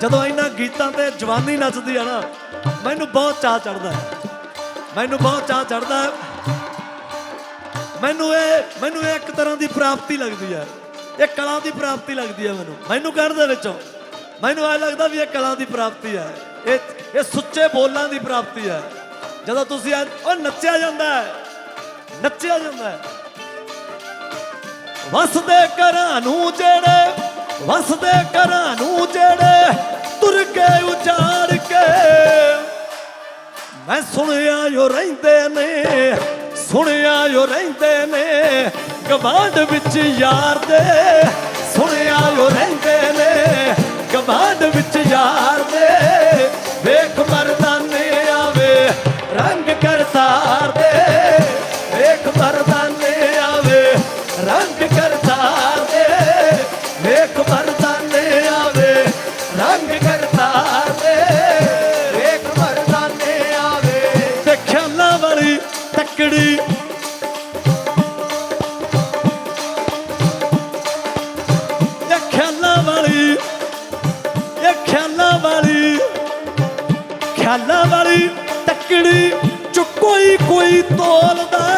ਜਦੋਂ ਇਹਨਾਂ ਗੀਤਾਂ ਤੇ ਜਵਾਨੀ ਨੱਚਦੀ ਆ ਨਾ, ਮੈਨੂੰ ਬਹੁਤ ਚਾਹ ਚੜਦਾ ਮੈਨੂੰ ਬਹੁਤ ਚਾਹ ਚੜਦਾ ਮੈਨੂੰ ਇਹ ਮੈਨੂੰ ਇਹ ਇੱਕ ਤਰ੍ਹਾਂ ਦੀ ਪ੍ਰਾਪਤੀ ਲੱਗਦੀ ਹੈ। ਇਹ ਕਲਾ ਦੀ ਪ੍ਰਾਪਤੀ ਲੱਗਦੀ ਹੈ ਮੈਨੂੰ। ਮੈਨੂੰ ਕਹਿਣ ਦੇ ਵਿੱਚੋਂ, ਮੈਨੂੰ ਐ ਲੱਗਦਾ ਵੀ ਇਹ ਕਲਾ ਦੀ ਪ੍ਰਾਪਤੀ ਹੈ। ਇਹ ਇਹ ਸੁੱਚੇ ਬੋਲਾਂ ਦੀ ਪ੍ਰਾਪਤੀ ਹੈ। ਜਦੋਂ ਤੁਸੀਂ ਉਹ ਨੱਚਿਆ ਜਾਂਦਾ ਹੈ। ਨੱਚਿਆ ਜਾਂਦਾ ਹੈ। ਵਸਦੇ ਘਰਾਂ ਨੂੰ ਜਿਹੜੇ, ਵਸਦੇ ਘਰਾਂ ਨੂੰ ਜਿਹੜੇ ਮੈਂ ਸੁਣਿਆ ਜੋ ਰਹਿੰਦੇ ਨੇ, ਸੁਣਿਆ ਜੋ ਰਹਿੰਦੇ ਨੇ, ਗਵਾਂਢ ਵਿੱਚ ਯਾਰ ਦੇ। ਸੁਣਿਆ ਜੋ ਰਹਿੰਦੇ ਨੇ, ਗਵਾਂਢ ਵਿੱਚ ਯਾਰ ਦੇ। ਵੇਖ ਮਰਦਾਨੇ ਆਵੇ, ਰੰਗ ਕਰਤਾਰ ਦੇ। ਵੇਖ ਮਰਦਾਨੇ ਆਵੇ, ਰੰਗ ਕਰ ਤੱਕੜੀ ਇਹ ਖਿਆਲਾਂ ਵਾਲੀ ਇਹ ਖਿਆਲਾਂ ਵਾਲੀ ਖਿਆਲਾਂ ਵਾਲੀ ਟੱਕੜੀ ਚ ਕੋਈ ਕੋਈ ਤੋਲਦਾ।